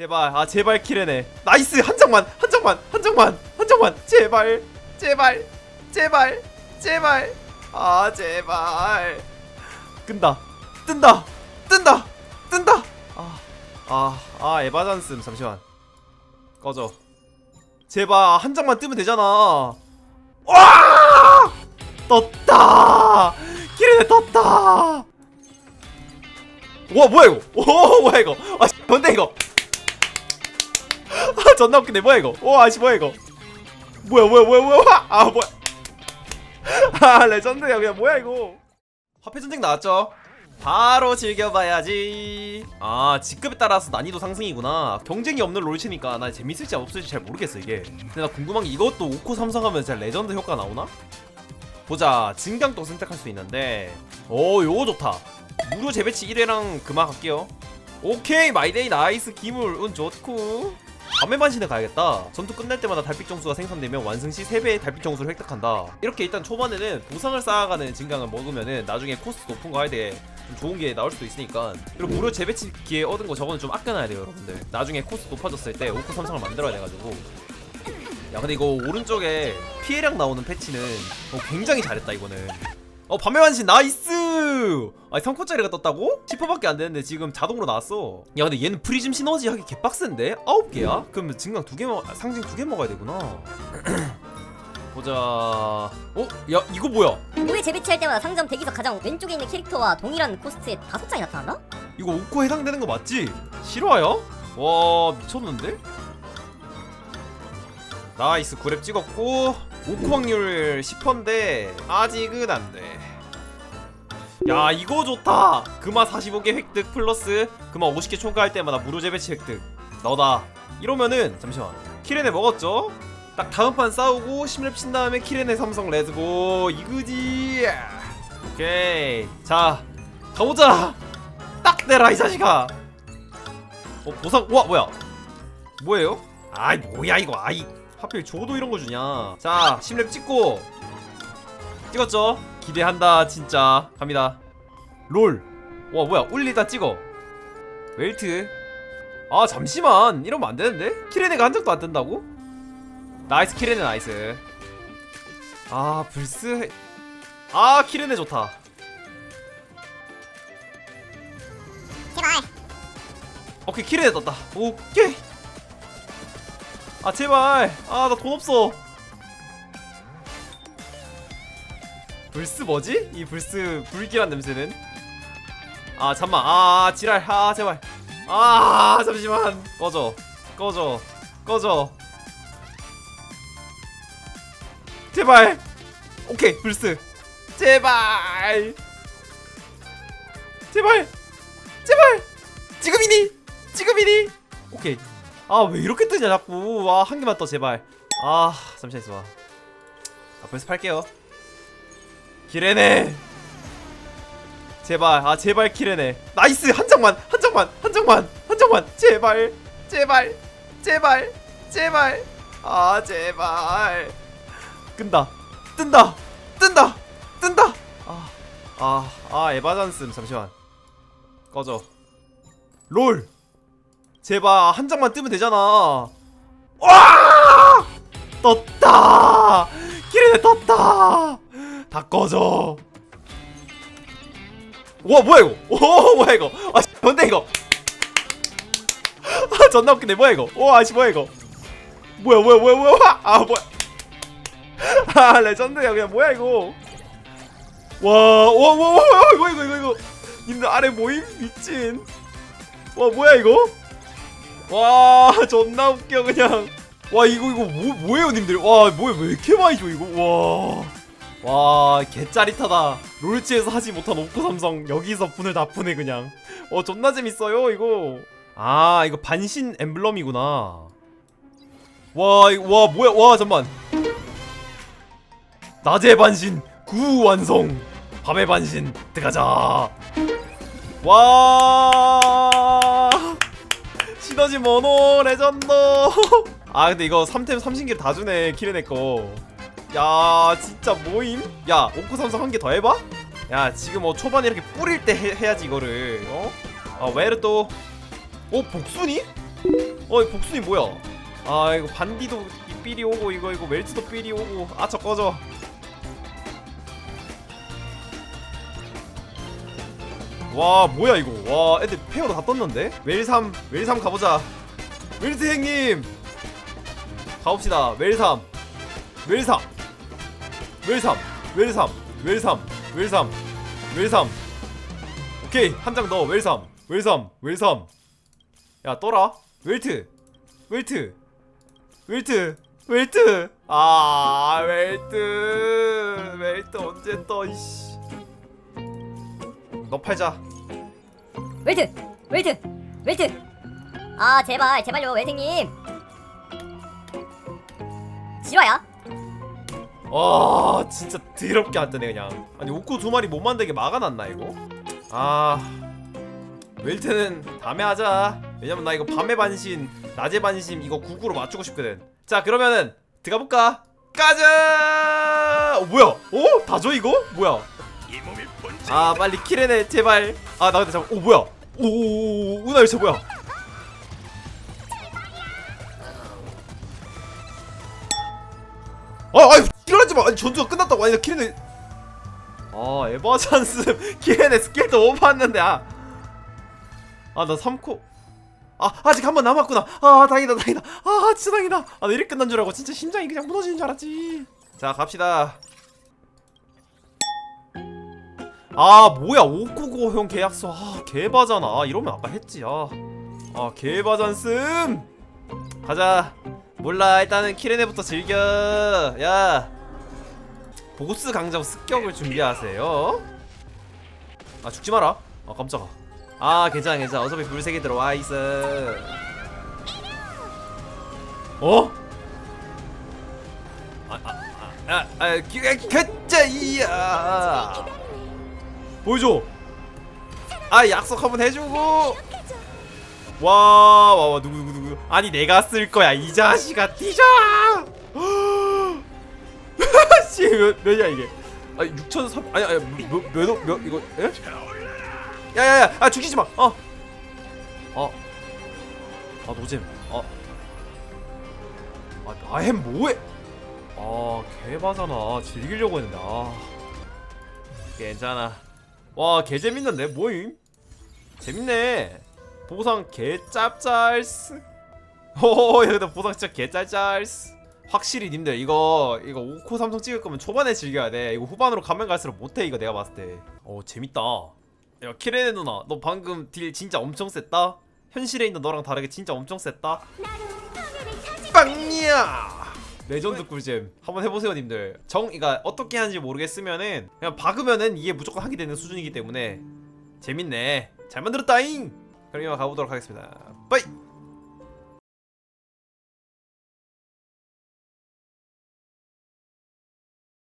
제발 아 제발 킬해내 나이스 한 장만 한 장만 한 장만 한 장만. 제발 제발 제발 제발. 아 제발. 끈다 뜬다 뜬다 뜬다. 아아아 에바잔스 잠시만. 꺼져. 제발 한 장만 뜨면 되잖아. 와! 떴다! 킬해내 떴다! 와 뭐야 이거? 오 뭐야 이거? 아 씨, 뭔데 이거 아 존나 웃기네 뭐야 이거? 와 아씨 뭐야 이거? 뭐야 뭐야 뭐야 뭐야 아 뭐야. 아 레전드야 그냥 뭐야 이거? 화폐 전쟁 나왔죠? 바로 즐겨봐야지. 아 직급에 따라서 난이도 상승이구나. 경쟁이 없는 롤치니까 나 재밌을지 없을지 잘 모르겠어 이게. 근데 나 궁금한 게 이것도 5코 삼성하면 진짜 레전드 효과 나오나? 보자 증강도 선택할 수 있는데. 오 요거 좋다. 무료 재배치 1회랑 그만 갈게요. 오케이 마이데이 나이스 기물. 운 좋고 밤의 반신에 가야겠다. 전투 끝날 때마다 달빛 정수가 생성되면 완성 시 3배의 달빛 정수를 획득한다. 이렇게 일단 초반에는 보상을 쌓아가는 진강을 먹으면은 나중에 코스트 높은 거 할 때 좀 좋은 게 나올 수도 있으니까. 그리고 무료 재배치 기회 얻은 거 저거는 좀 아껴놔야 돼요 여러분들. 나중에 코스트 높아졌을 때 오크 삼성을 만들어야 돼가지고. 야 근데 이거 오른쪽에 피해량 나오는 패치는 어, 굉장히 잘했다 이거는. 어 밤의 완신 나이스 아니 3코짜리가 떴다고? 10%밖에 안 되는데 지금 자동으로 나왔어 야 근데 얘는 프리즘 시너지 하기 개빡센데? 9개야? 그럼 증강 2개 먹.. 상징 2개 먹어야 되구나 보자 어? 야 이거 뭐야 무회 재배치할 때마다 상점 대기석 가장 왼쪽에 있는 캐릭터와 동일한 코스트에 다섯 장이 나타난다? 이거 5코 해당되는 거 맞지? 실화야? 와 미쳤는데? 나이스 9렙 찍었고 5코 확률 10%인데 아직은 안돼 야 이거 좋다. 금화 45개 획득 플러스 금화 50개 총가할 때마다 무료 재배치 획득. 너다. 이러면은 잠시만. 키렌에 먹었죠? 딱 다음 판 싸우고 10렙 친 다음에 키렌에 삼성 레드고 이거지. 오케이. 자 가보자. 딱 대라 이 자식아. 어 보상 와 뭐야? 뭐예요? 아이 뭐야 이거. 아이 하필 줘도 이런 거 주냐. 자 10렙 찍고. 찍었죠? 기대한다 진짜. 갑니다. 롤 와 뭐야. 울리다 찍어. 웰트. 아 잠시만. 이러면 안 되는데? 키레네가 한 장도 안 뜬다고? 나이스 키레네 나이스. 아 불스. 아 키레네 좋다. 제발. 오케이 키레네 떴다. 오케이. 아 제발. 아 나 돈 없어 불스 뭐지? 이 불스 불길한 냄새는? 아 잠만. 아 지랄. 아 제발. 아 잠시만. 꺼져. 꺼져. 꺼져. 제발. 오케이 불스. 제발. 제발. 제발. 지금이니. 지금이니. 오케이. 아 왜 이렇게 뜨냐 자꾸. 아 한 개만 떠 제발. 아 잠시만 있어봐. 아 벌써 팔게요 기레네. 제발 아 제발 기레네. 나이스 한 장만 한 장만 한 장만 한 장만. 제발 제발 제발 제발. 아 제발. 끈다 뜬다 뜬다 뜬다. 아아아 아, 에바잔스 잠시만. 꺼져. 롤. 제발 한 장만 뜨면 되잖아. 와! 떴다! 기레네 떴다 다 꺼져. 와 뭐야 이거? 오 뭐야 이거? 아 씨, 뭔데 이거? 아 존나 웃기네 뭐야 이거? 오 아씨 뭐야 이거? 뭐야 뭐야 뭐야 뭐야 아 뭐야. 아 레전드야 그냥 뭐야 이거? 와와와와 이거 이거 이거 이거. 님들 아래 모임? 미친. 와 뭐야 이거? 와 존나 웃겨 그냥. 와 이거 이거 뭐 뭐예요 님들? 와 뭐야 왜 이렇게 많이 줘 이거? 와 와 개짜릿하다. 롤치에서 하지 못한 오프 삼성 여기서 분을 다 푸네 그냥. 어 존나 재밌어요 이거. 아 이거 반신 엠블럼이구나. 와 이거 와 뭐야 와 잠만. 낮의 반신 구 완성. 밤의 반신 들어가자. 와. 시너지 모노 레전드. 아 근데 이거 3템 30개를 다 주네 키레네 거 야 진짜 모임? 야 오크 삼성 한 개 더 해봐? 야 지금 뭐 초반에 이렇게 뿌릴 때 해, 해야지 이거를. 어? 아 왜를 또? 어? 복순이? 어 복순이 뭐야? 아 이거 반디도 삐리 오고 이거 이거 멜트도 삐리 오고. 아저 꺼져. 와 뭐야 이거? 와 애들 페어로 다 떴는데? 웰삼 웰삼 가보자. 웰트 형님! 가봅시다. 웰삼. 웰삼 웰삼 웰삼 웰삼 웰삼 웰삼. 오케이 한 장 넣어 웰삼 웰삼 웰삼. 야 떠라. 웰트 웰트 웰트 웰트. 아 웰트 웰트 언제 떠 이씨. 너 팔자. 웨이트 웨이트 웨이트. 아 제발 제발요 웨이트님. 실화야? 와 진짜 더럽게 안 뜨네 그냥 아니 옥구 두 마리 못 만들게 막아놨나 이거 아 웰트는 밤에 하자 왜냐면 나 이거 밤에 반신 낮에 반신 이거 국구로 맞추고 싶거든 자 그러면은 들어가볼까 가자 어 뭐야 어? 다줘 이거? 뭐야 아 빨리 킬해내 제발 아 나 근데 잠깐 오 뭐야 오오오 우나 열차 뭐야 아, 아이 일어나지 마. 아니 전투가 끝났다고. 아니 나 키레네. 아 에바 찬스 키레네 스킬도 못 봤는데 아. 아 나 3코. 아 아직 한 번 남았구나. 아 다행이다 다행이다. 아 진짜 다행이다. 아 나 이렇게 끝난 줄 알고 진짜 심장이 그냥 무너지는 줄 알았지. 자 갑시다. 아 뭐야 599형 계약서 아 개바잖아 아, 이러면 아까 했지 아, 아 개바잔씀 가자 몰라 일단은 키레네부터 즐겨 야 보스 강정 습격을 준비하세요. 아 죽지 마라. 아 깜짝아. 아 괜찮아 괜찮아. 어차피 불색이 들어와 있어 어? 아아아아 기가 가짜이야. 보여줘. 아 약속 한번 해주고. 와와와 누구 누구 누구. 아니 내가 쓸 거야 이 자식아. 뛰자 씨몇 몇이야 이게? 아니 6,300 아니 아니 몇몇 몇 이거 예? 야야야 아 죽이지 마. 어. 어. 아 노잼. 어. 아 나햄 뭐해? 아 개바잖아 즐기려고 했는데 아. 괜찮아. 와 개 재밌는데? 뭐임? 재밌네. 보상 개 짭짤스. 오 여기다 보상 진짜 개 짤짤스 확실히 님들 이거 이거 5코 삼성 찍을 거면 초반에 즐겨야 돼. 이거 후반으로 가면 갈수록 못해 이거 내가 봤을 때어 재밌다. 야 키레네 누나 너 방금 딜 진짜 엄청 셌다? 현실에 있는 너랑 다르게 진짜 엄청 셌다? 빵이야! 레전드 꿀잼. 한번 해보세요 님들. 정 이가 어떻게 하는지 모르겠으면은 그냥 박으면은 이게 무조건 하게 되는 수준이기 때문에 재밌네. 잘 만들었다잉! 그럼 이만 가보도록 하겠습니다. 빠이